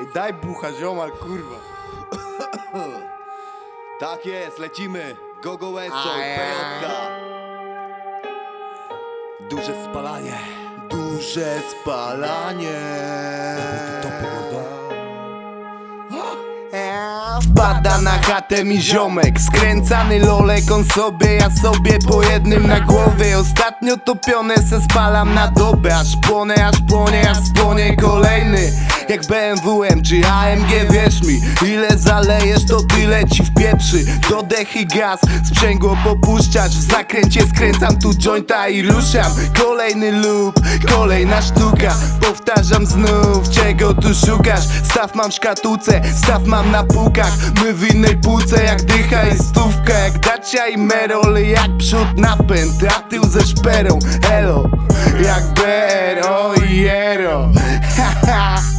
Ej, daj bucha, ziomal, kurwa. Tak jest, lecimy. Gogo Eso, A ja. Pejotka. Duże spalanie. Duże spalanie. Wpada na chatę mi ziomek Skręcany lolek, on sobie, ja sobie Po jednym na głowie. Ostatnio topione se spalam na dobę Aż płonę, aż płonie, aż spłonie kolejny. Jak BMW M czy AMG, wierz mi Ile zalejesz, to tyle ci wpieprzy. Dodech i gaz, sprzęgło popuszczasz W zakręcie skręcam tu jointa i ruszam. Kolejny loop, kolejna sztuka Powtarzam znów, czego tu szukasz? Staw mam w szkatułce, staw mam na półkach My w innej półce jak dycha i stówka Jak Dacia i Merol, jak przód napęd A tył ze szperą, elo Jak Bero i Haha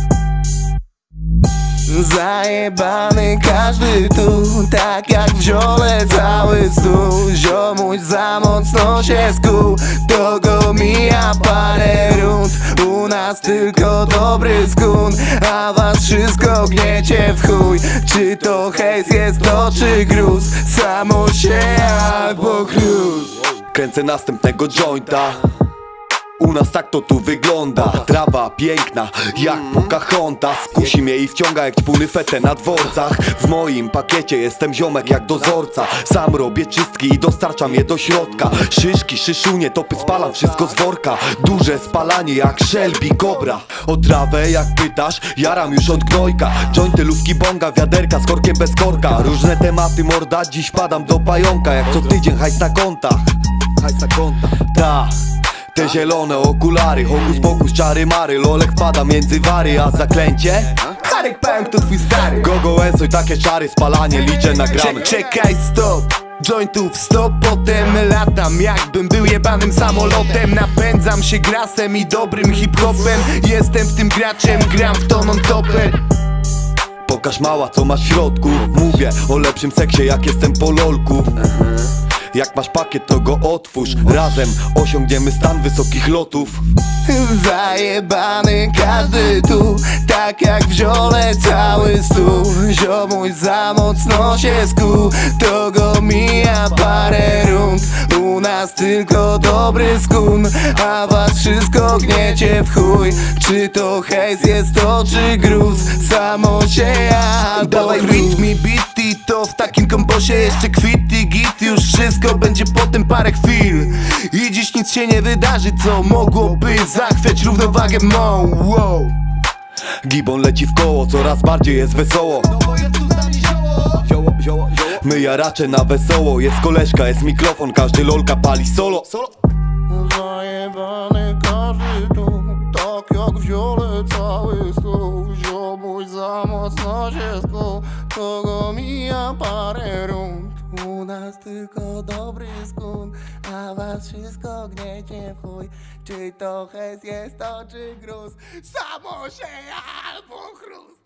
Zajebany każdy tu Tak jak w ziole cały stół. Ziomuś za mocno się skuł To go mija parę nas tylko dobry skun A was wszystko gniecie w chuj. Czy to hejs jest to czy gruz? Samo się albo cruise Kręcę następnego jointa. U nas tak to tu wygląda. Trawa piękna, jak Pocahontas Kusi mnie i wciąga jak ćpuny fetę na dworcach. W moim pakiecie jestem ziomek jak dozorca. Sam robię czystki i dostarczam je do środka. Szyszki, szyszunie, topy spalam wszystko z worka. Duże spalanie jak Shelby Cobra O trawę jak pytasz, jaram już od gnojka. Jointy, lówki, bonga, wiaderka z korkiem bez korka. Różne tematy morda, dziś padam do pająka. Jak co tydzień hajs na kontach. Hajs na kontach. Ta te zielone okulary, hokus pokus, czary mary Lolek pada między wary, a zaklęcie? Harek Pęk to twój stary. Gogo Enso i takie czary, spalanie, liczę na gramy Czek- Czekaj, stop Jointów stop, potem latam. Jakbym był jebanym samolotem Napędzam się grasem i dobrym hip-hopem. Jestem w tym graczem, gram w to non-topper Pokaż mała co masz w środku. Mówię o lepszym seksie jak jestem po lolku Jak masz pakiet to go otwórz. Razem osiągniemy stan wysokich lotów. Zajebany każdy tu Tak jak w ziole cały stół. Ziomuś za mocno się skuł To go mija parę rund. U nas tylko dobry skun A was wszystko gniecie w chuj. Czy to hejs jest to czy gruz? Samo się ja Dawaj To w takim komposie. Jeszcze kwity git Już wszystko będzie potem parę chwil. I dziś nic się nie wydarzy Co mogłoby zachwiać równowagę mą. Wow. Gibon leci w koło, coraz bardziej jest wesoło. My jaracze na wesoło. Jest koleżka, jest mikrofon, każdy lolka pali solo. Zajebany każdy tu Tak jak w ziole cały stół Ziomuś za mocno się skuł To go mija parę rund. U nas tylko dobry skun A was wszystko gniecie w chuj. Czy to hes jest to czy gruz? Samo się albo chrust